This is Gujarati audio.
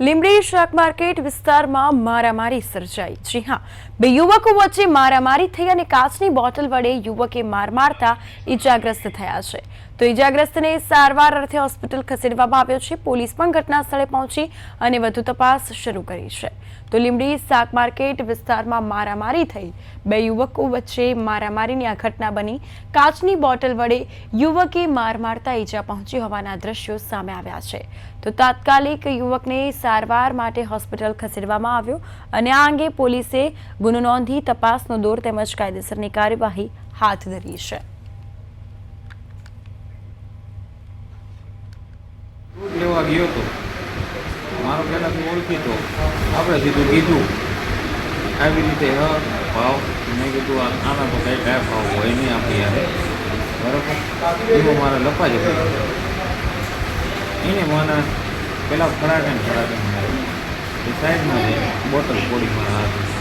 લીંબડી શાક વિસ્તારમાં મારામારી સર્જાઈ. જી હા, બે યુવકો વચ્ચે મારામારી થઈ અને કાચની બોટલ વડે યુવકે માર મારતા ઈજાગ્રસ્ત થયા છે. તો ઈજાગ્રસ્તને સારવાર અર્થે હોસ્પિટલ ખસેડવામાં આવ્યો છે. પોલીસ પણ ઘટના સ્થળે પહોંચી અને વધુ તપાસ શરૂ કરી છે. તો લીંબડી શાક માર્કેટ વિસ્તારમાં મારામારી થઈ. બે યુવકો વચ્ચે મારામારીની આ ઘટના બની. કાચની બોટલ વડે યુવકે માર મારતા ઈજા પહોંચી હોવાના દ્રશ્યો સામે આવ્યા છે. તો તાત્કાલિક યુવકને સારવાર માટે હોસ્પિટલ ખસેડવામાં આવ્યો અને આ અંગે પોલીસે ગુનો નોંધી તપાસનો દોર તેમજ કાયદેસરની કાર્યવાહી હાથ ધરી છે. મારો આવી રીતે, હ, ભાવ. મેં કીધું આના તો કંઈ કયા ભાવ હોય નહીં આપણી યારે. બરાબર? એમાં મારે લપા જ એને મને પેલા ફરાકે ને ફરાકે એ સાઈડમાં બોટલ પણ હાથ